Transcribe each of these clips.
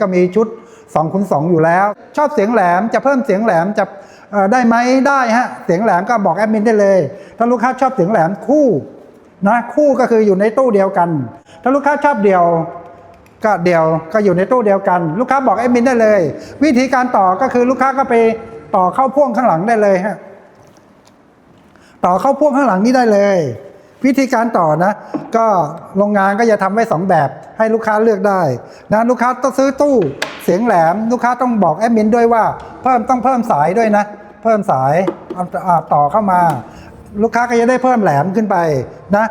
ก็มีชุด2คูณ2อยู่แล้ว ชอบเสียงแหลมจะเพิ่มเสียงแหลมจะได้ไหมได้ฮะเสียงแหลมก็บอกแอดมินได้เลย ถ้าลูกค้าชอบเสียงแหลมคู่นะคู่ก็คืออยู่ในตู้เดียวกัน ถ้าลูกค้าชอบเดี่ยวก็เดี่ยวก็อยู่ในตู้เดียวกัน ลูกค้าบอกแอดมินได้เลย วิธีการต่อก็คือลูกค้าก็ไปต่อเข้าพ่วงข้างหลังได้เลยฮะต่อเข้าพ่วงข้างหลังนี้ได้เลย วิธีการต่อนะ ก็โรงงานก็จะทำไว้สองแบบให้ลูกค้าเลือกได้นะลูกค้าต้องซื้อตู้เสียงแหลม ลูกค้าต้องบอกแอดมินด้วยว่า เพิ่มต้องเพิ่มสายด้วยนะ เพิ่มสายเอาต่อเข้ามา ลูกค้าก็จะได้เพิ่มแหลมขึ้นไปนะ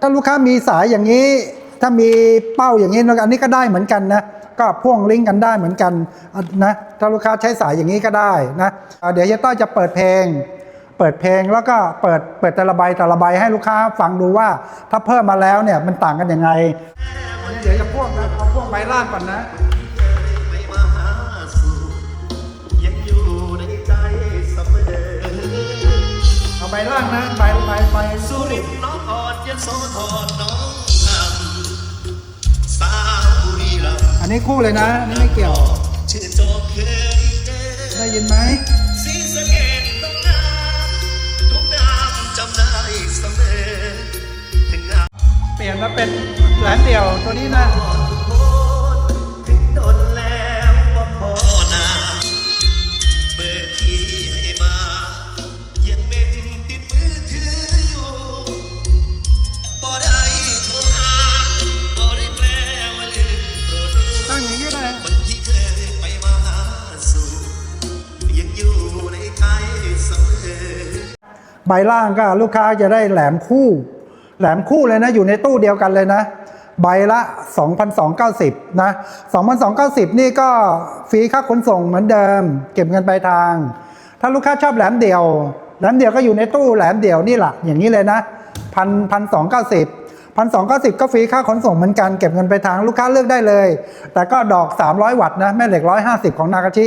ถ้าลูกค้ามีสายอย่างนี้ ถ้ามีเป้าอย่างนี้อันนี้ก็ได้เหมือนกันนะก็พ่วงลิงก์กันได้เหมือนกันนะถ้าลูกค้าใช้สายอย่างนี้ก็ได้นะเอ่อเดี๋ยวเฮียต้อยจะเปิดเพลง เปิดเพลงแล้วก็เปิดเปิดแต่ละใบแต่ละใบให้ลูกค้าฟังดูว่าถ้าเพิ่มมาแล้วเนี่ยมันต่างกันยังไงเดี๋ยวจะพ่วงนะเอาพ่วงใบล่างก่อนนะไม่มาหาสู่ยังอยู่ในใจเสมอเอาใบล่างนะใบใบใบสุรินทร์น้องอ่อนยโสธรน้องงามสาวบุรีรัมย์อันนี้คู่เลยนะอันนี้ไม่เกี่ยวชื่อโจกเคยเจอได้ยินไหม ยนมาเป็นแหลมเดี่ยวตัวนี้นะต้อนาเห็นยังไงในใจเสมอใบล่างก็ลูกค้าจะได้แหลมคู่ แหลมคู่เลยนะ อยู่ในตู้เดียวกันเลยนะ ใบละ 2,290 นะ 2,290 นี่ก็ฟรีค่าขนส่งเหมือนเดิม เก็บเงินปลายทาง ถ้าลูกค้าชอบแหลมเดี่ยว แหลมเดี่ยวก็อยู่ในตู้แหลมเดี่ยวนี่แหละอย่างนี้เลยนะพันพันสองเก้าสิบพันสองเก้าสิบก็ฟรีค่าขนส่งเหมือนกันเก็บเงินปลายทางลูกค้าเลือกได้เลย แต่ก็ดอก 300 วัตต์นะ แม่เหล็ก 150 ของนากาชิ